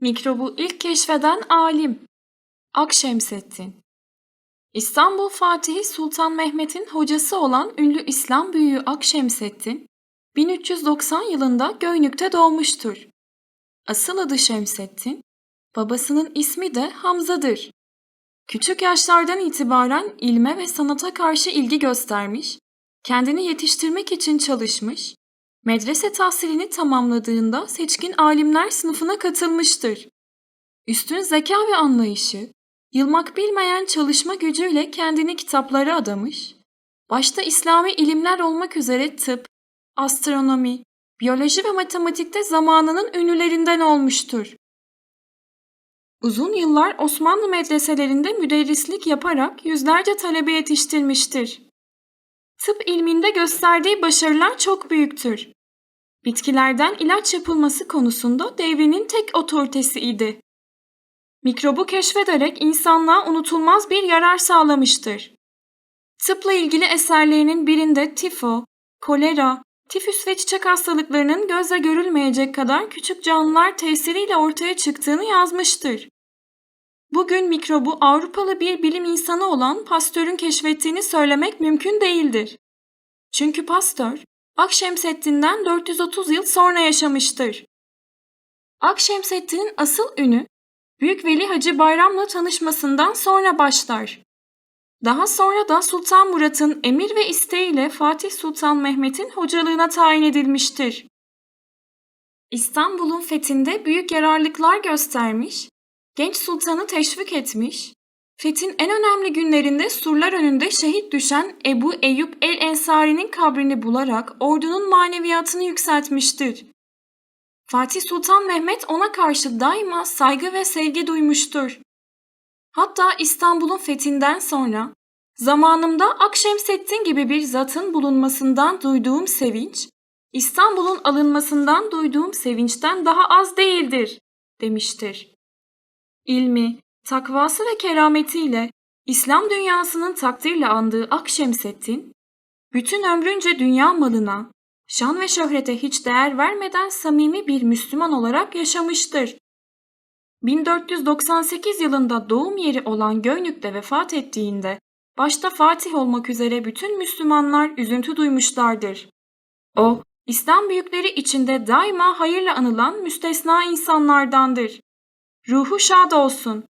Mikrobu ilk keşfeden alim Akşemseddin İstanbul Fatihi Sultan Mehmet'in hocası olan ünlü İslam büyüğü Akşemseddin 1390 yılında Göynük'te doğmuştur. Asıl adı Şemseddin, babasının ismi de Hamza'dır. Küçük yaşlardan itibaren ilme ve sanata karşı ilgi göstermiş, kendini yetiştirmek için çalışmış, medrese tahsilini tamamladığında seçkin alimler sınıfına katılmıştır. Üstün zeka ve anlayışı, yılmak bilmeyen çalışma gücüyle kendini kitaplara adamış, başta İslami ilimler olmak üzere tıp, astronomi, biyoloji ve matematikte zamanının ünlülerinden olmuştur. Uzun yıllar Osmanlı medreselerinde müderrislik yaparak yüzlerce talebe yetiştirmiştir. Tıp ilminde gösterdiği başarılar çok büyüktür. Bitkilerden ilaç yapılması konusunda devrinin tek otoritesi idi. Mikrobu keşfederek insanlığa unutulmaz bir yarar sağlamıştır. Tıpla ilgili eserlerinin birinde tifo, kolera, tifüs ve çiçek hastalıklarının gözle görülmeyecek kadar küçük canlılar tesiriyle ortaya çıktığını yazmıştır. Bugün mikrobu Avrupalı bir bilim insanı olan Pasteur'ün keşfettiğini söylemek mümkün değildir. Çünkü Pasteur, Akşemseddin'den 430 yıl sonra yaşamıştır. Akşemseddin'in asıl ünü, Büyük Veli Hacı Bayram'la tanışmasından sonra başlar. Daha sonra da Sultan Murat'ın emir ve isteğiyle Fatih Sultan Mehmet'in hocalığına tayin edilmiştir. İstanbul'un fethinde büyük yararlıklar göstermiş, genç sultanı teşvik etmiş, fethin en önemli günlerinde surlar önünde şehit düşen Ebu Eyyub el-Ensari'nin kabrini bularak ordunun maneviyatını yükseltmiştir. Fatih Sultan Mehmet ona karşı daima saygı ve sevgi duymuştur. Hatta İstanbul'un fethinden sonra zamanımda Akşemseddin gibi bir zatın bulunmasından duyduğum sevinç, İstanbul'un alınmasından duyduğum sevinçten daha az değildir, demiştir. İlmi, takvası ve kerametiyle İslam dünyasının takdirle andığı Akşemseddin, bütün ömrünce dünya malına, şan ve şöhrete hiç değer vermeden samimi bir Müslüman olarak yaşamıştır. 1498 yılında doğum yeri olan Göynük'te vefat ettiğinde başta Fatih olmak üzere bütün Müslümanlar üzüntü duymuşlardır. O, İslam büyükleri içinde daima hayırla anılan müstesna insanlardandır. Ruhu şad olsun.